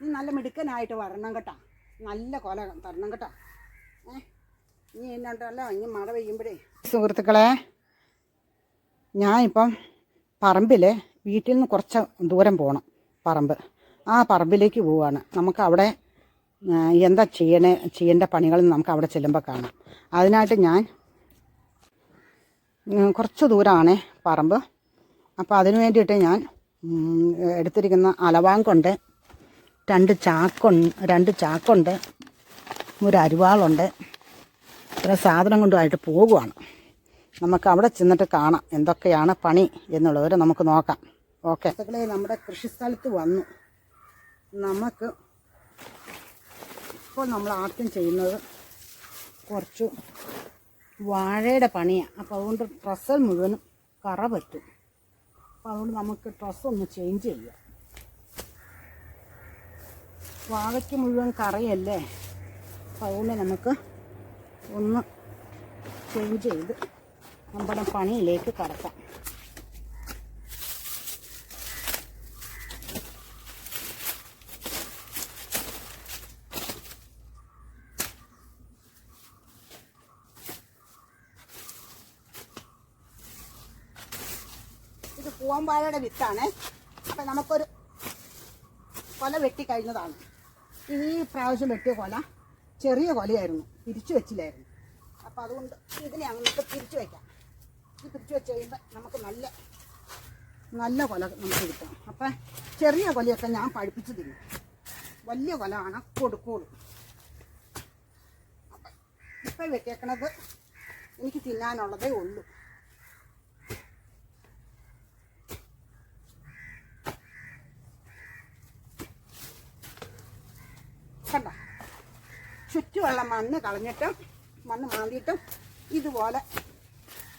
നീ നല്ല മിടുക്കനായിട്ട് വരണം കേട്ടാ. നല്ല കൊല തരണം കേട്ടാ. ഏ? നീ എന്നുണ്ടല്ലോ ഇനി മഴ പെയ്യുമ്പോഴേ. സുഹൃത്തുക്കളെ ഞാനിപ്പം പറമ്പിൽ വീട്ടിൽ നിന്ന് കുറച്ച് ദൂരം പോകണം പറമ്പ്. ആ പറമ്പിലേക്ക് പോവുകയാണ് നമുക്ക് അവിടെ എന്താ ചെയ്യണേ ചെയ്യേണ്ട പണികൾ നമുക്ക് അവിടെ ചെല്ലുമ്പോൾ കാണാം. അതിനായിട്ട് ഞാൻ കുറച്ച് ദൂരമാണ് പറമ്പ്. അപ്പോൾ അതിനു വേണ്ടിയിട്ട് ഞാൻ എടുത്തിരിക്കുന്ന അലവാങ്കുണ്ട് രണ്ട് ചാക്കുണ്ട് രണ്ട് ചാക്കുണ്ട് ഒരു അരുവാളുണ്ട്. ഇത്ര സാധനം കൊണ്ടുമായിട്ട് പോകുവാണ്. നമുക്ക് അവിടെ ചെന്നിട്ട് കാണാം എന്തൊക്കെയാണ് പണി എന്നുള്ളവർ നമുക്ക് നോക്കാം. ഓക്കെ. നമ്മുടെ കൃഷിസ്ഥലത്ത് വന്നു. നമുക്ക് ഇപ്പോൾ നമ്മൾ ആദ്യം ചെയ്യുന്നത് കുറച്ച് വാഴയുടെ പണിയാണ് അപ്പോൾ അതുകൊണ്ട് ഡ്രസ്സൽ മുഴുവനും കറ പറ്റും. അപ്പോൾ അതുകൊണ്ട് നമുക്ക് ഡ്രസ്സൊന്ന് ചേഞ്ച് ചെയ്യാം. വാഴയ്ക്ക് മുഴുവൻ കറിയല്ലേ? അപ്പോൾ നമുക്ക് ഒന്ന് ചേഞ്ച് ചെയ്ത് നമ്മുടെ പണിയിലേക്ക് കടക്കാം. ഇത് പൂവമ്പാഴയുടെ വിത്താണ്. അപ്പം നമുക്കൊരു കൊല വെട്ടി കഴിഞ്ഞതാണ്. ഈ പ്രാവശ്യം വെട്ടിയ കൊല ചെറിയ കൊലയായിരുന്നു. തിരിച്ചു വെച്ചില്ലായിരുന്നു. അപ്പം അതുകൊണ്ട് ഇതിനെ അങ്ങോട്ട് തിരിച്ചു വയ്ക്കാം ഇത് തിരിച്ചു വെച്ച് കഴിയുമ്പോൾ നമുക്ക് നല്ല നല്ല കൊല നമുക്ക് കിട്ടും. അപ്പം ചെറിയ കൊലയൊക്കെ ഞാൻ പഴുപ്പിച്ച് തിന്നും വലിയ കൊല ആണ് അപ്പം ഇപ്പം വെട്ടിയേക്കണത് എനിക്ക് തിന്നാനുള്ളതേ ഉള്ളൂ കണ്ട ചുറ്റുമുള്ള മണ്ണ് കളഞ്ഞിട്ടും മണ്ണ് മാന്തിയിട്ടും ഇതുപോലെ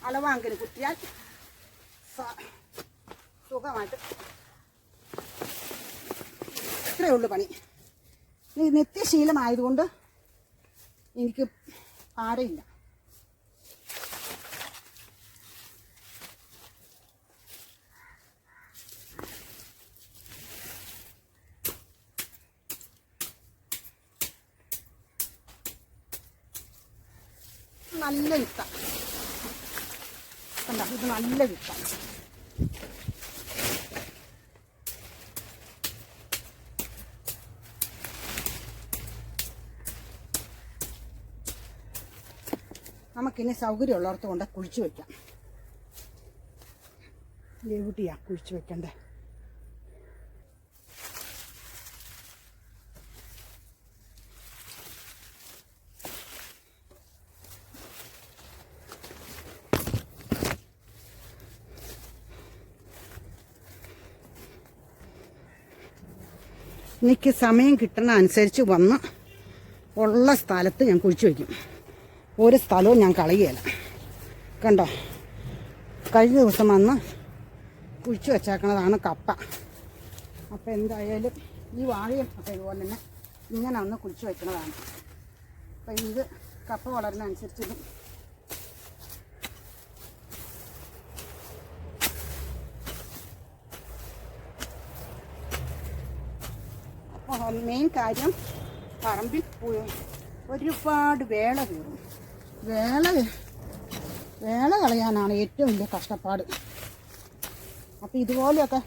അളവാങ്കിന് കുത്തിയാൽ സുഖമായിട്ട് ഇത്രയേ ഉള്ളൂ പണി. ഇത് നിത്യശീലമായതുകൊണ്ട് എനിക്ക് ഭാരമില്ല നല്ല വിത്ത. കണ്ട? ഇത് നല്ല വിത്ത. നമുക്കിനി സൗകര്യമുള്ളിടത്ത് കൊണ്ട് കുഴിച്ചു വെക്കാം. എവിടെയാ കുഴിച്ചു വെക്കണ്ടേ? എനിക്ക് സമയം കിട്ടുന്ന അനുസരിച്ച് വന്ന് ഉള്ള സ്ഥലത്ത് ഞാൻ കുഴിച്ചു വയ്ക്കും. ഒരു സ്ഥലവും ഞാൻ കളയുകയില്ല. കണ്ടോ? കഴിഞ്ഞ ദിവസം വന്ന് കുഴിച്ചു വെച്ചേക്കണതാണ് കപ്പ. അപ്പോൾ എന്തായാലും ഈ വാഴയും അപ്പോൾ ഇതുപോലെ തന്നെ ഇങ്ങനെ ഒന്ന് കുഴിച്ചു വയ്ക്കുന്നതാണ് അപ്പം ഇത് കപ്പ വളരുന്ന മെയിൻ കാര്യം. പറമ്പിൽ ഒരുപാട് വേള കയറും. വേള വേള കളയാനാണ് ഏറ്റവും വലിയ കഷ്ടപ്പാട്. അപ്പോൾ ഇതുപോലെയൊക്കെ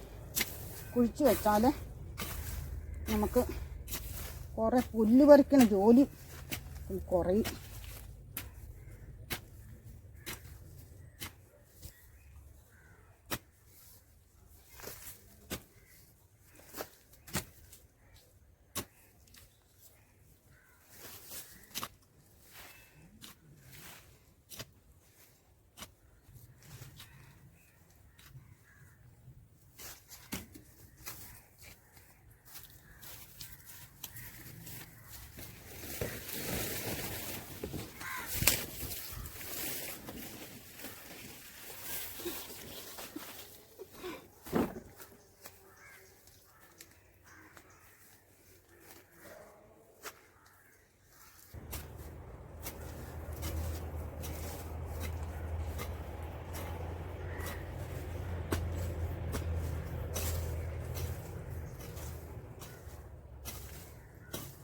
കുഴിച്ച് വെച്ചാൽ നമുക്ക് കുറേ പുല്ല് പറിക്കണ ജോലി കുറയും.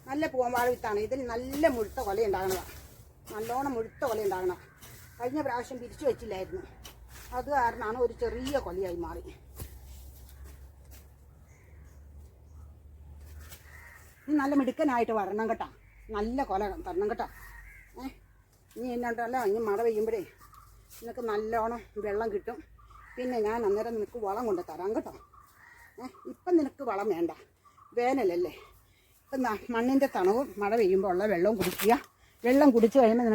നല്ല പൂവമ്പാഴ വിത്താണ്. ഇതിൽ നല്ല മുഴുത്ത കൊല ഉണ്ടാകണതാണ് നല്ലോണം മുഴുത്ത കൊല ഉണ്ടാകണം. കഴിഞ്ഞ പ്രാവശ്യം പിരിച്ചു വെച്ചില്ലായിരുന്നു. അത് കാരണമാണ് ഒരു ചെറിയ കൊലയായി മാറി. ഇനി നല്ല മിടുക്കനായിട്ട് വരണം കേട്ടോ. നല്ല കൊല തരണം കേട്ടോ. ഏ? ഇനി എന്നാണ്ടല്ലോ ഇനി മഴ പെയ്യുമ്പോഴേ നിനക്ക് നല്ലോണം വെള്ളം കിട്ടും. പിന്നെ ഞാൻ അന്നേരം നിനക്ക് വളം കൊണ്ട് തരാം കേട്ടോ. ഏ? ഇപ്പം നിനക്ക് വളം വേണ്ട. വേനലല്ലേ? മണ്ണിന്റെ തണവും മഴ പെയ്യുമ്പോൾ ഉള്ള വെള്ളവും കുടിക്കുക. വെള്ളം കുടിച്ചു കഴിയുമ്പോൾ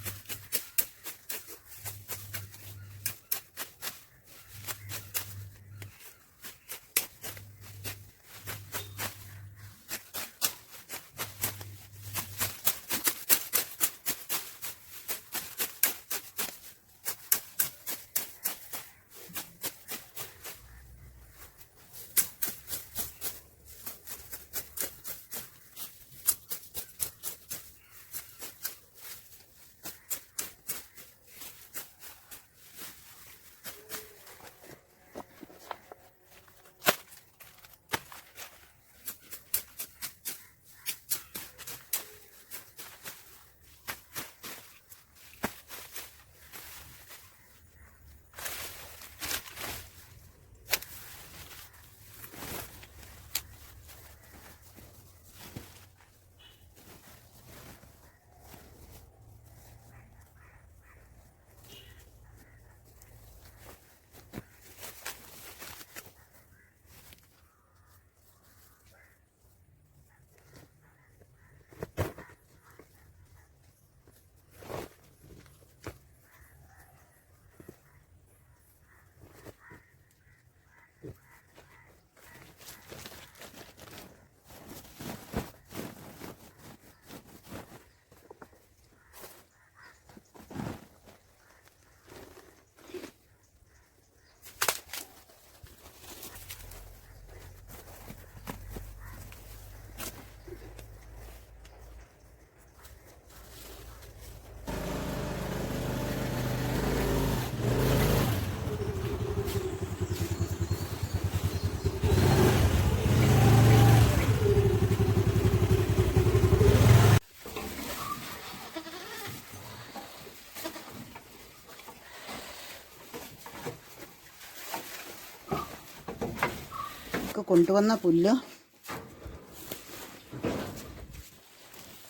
കൊണ്ടുവന്ന പുല്ല്.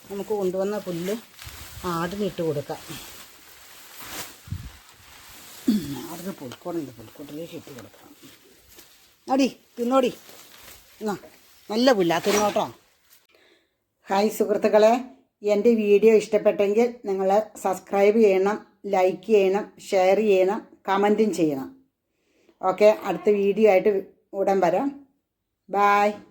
നമുക്ക് കൊണ്ടുവന്ന പുല്ല് ആടിനിട്ട് കൊടുക്കാം. ആടിന് പുൽക്കോടുണ്ട്. പുൽക്കോട്ടിലേക്ക് ഇട്ട് കൊടുക്കാം അടി തിന്നോടി. എന്നാ നല്ല പുല്ലാ. തിന്നോട്ടോ ഹായ് സുഹൃത്തുക്കളെ. എന്റെ വീഡിയോ ഇഷ്ടപ്പെട്ടെങ്കിൽ നിങ്ങൾ സബ്സ്ക്രൈബ് ചെയ്യണം ലൈക്ക് ചെയ്യണം ഷെയർ ചെയ്യണം കമന്റും ചെയ്യണം. ഓക്കെ അടുത്ത വീഡിയോ ആയിട്ട് ഉടൻ വരാം. Bye.